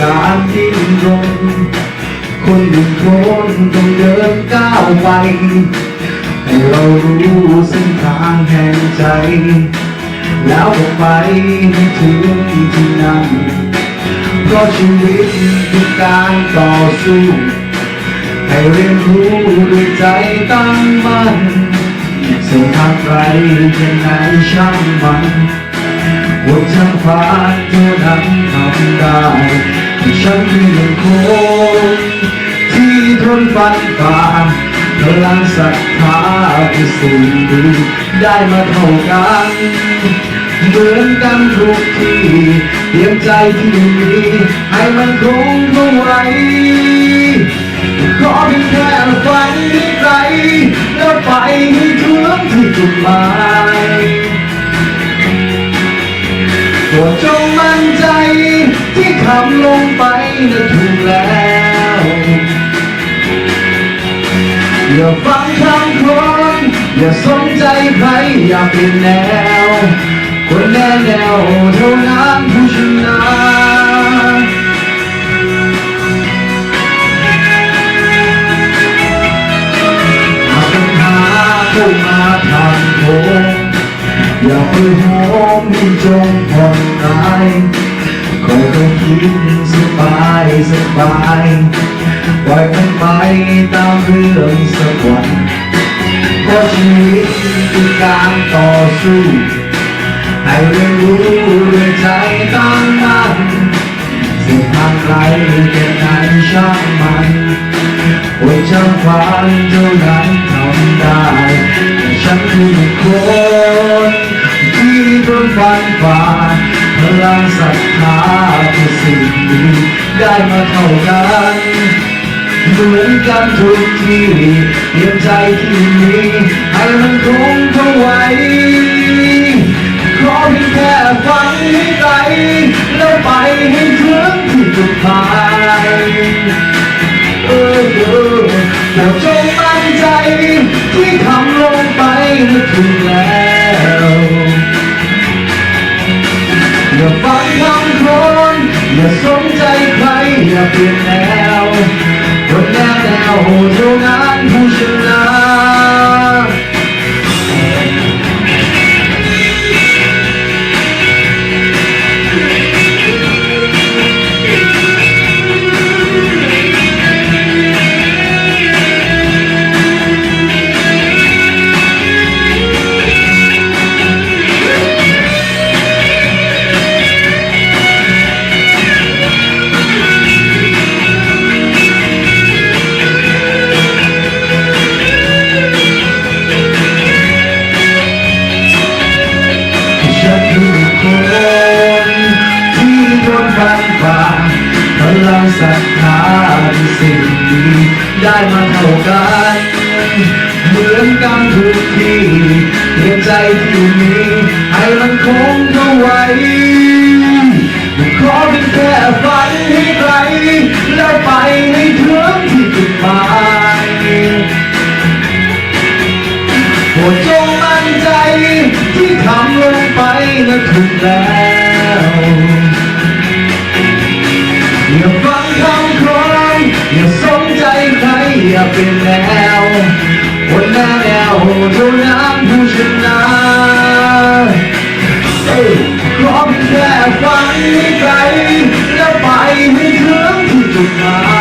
การดิ้นรนคนหนึ่งคนต้องเดินก้าวไป ให้เรารู้เส้นทางแห่งใจ แล้วออกไปให้ถึงที่นั่นเพราะชีวิตคือการต่อสู้ ให้เรียนรู้ด้วยใจตั้งมั่นเส้นทางไกลยังไงช่างมันบนทางฟ้าเท่านั้นทำได้ ฉันคือหนึ่งคนที่ทนฟันฝ่าพลังศรัทธาคือสิ่งดีได้มาเท่ากันเหมือนกันทุกทีเตรียมใจที่มีให้มันคงเข้าไว้ขอเพียงแค่ฝันให้ไกลแล้วไปให้ถึงที่จุดหมาย ที่คำลงไปนั้นถูกแล้วอย่าฟังคำคนอย่าสนใจใครอย่าเปลี่ยนแนว คนแน่แนวเท่านั้นผู้ชนะหากปัญหาเข้ามาทางโค้งอย่าไปโหมให้จงผ่อนคลาย คอยต้องคิดสบายสบายปล่อยมันไปตามเรื่องสักวันเพราะชีวิตคือการต่อสู้ให้เรียนรู้ด้วยใจตั้งมั่นสิ่งทางไกลแค่ไหนช่างมันว่าช่างฝันเท่านั้นทำได้แต่ฉันคือคนที่ต้องฟันฝ่าพลังศรัทธา ได้มาเท่ากันเหมือนกันทุกทีเตรียมใจที่มีให้มันคงเข้าไว้ขอเพียงแค่ฝันให้ไกลแล้วไปให้ถึงที่จุดหมายเออเออโปรดจงมั่นใจที่ทำลงไปนั้นถูกแล้วอย่าฟังคำคน อย่าสนใจใครอย่าเปลี่ยนแนวคนแน่แนวเท่านั้นผู้ชนะ พันฝ่าพลังศรัทธาที่สิ่งดีได้มาเท่ากัน เหมือนกันทุกที่เพียงใจที่มี วเท่านั้นผู้ชนะเอ้ยขอเพียงแค่ฝันให้ไกลแล้วไปให้ถึงที่จุดหมาย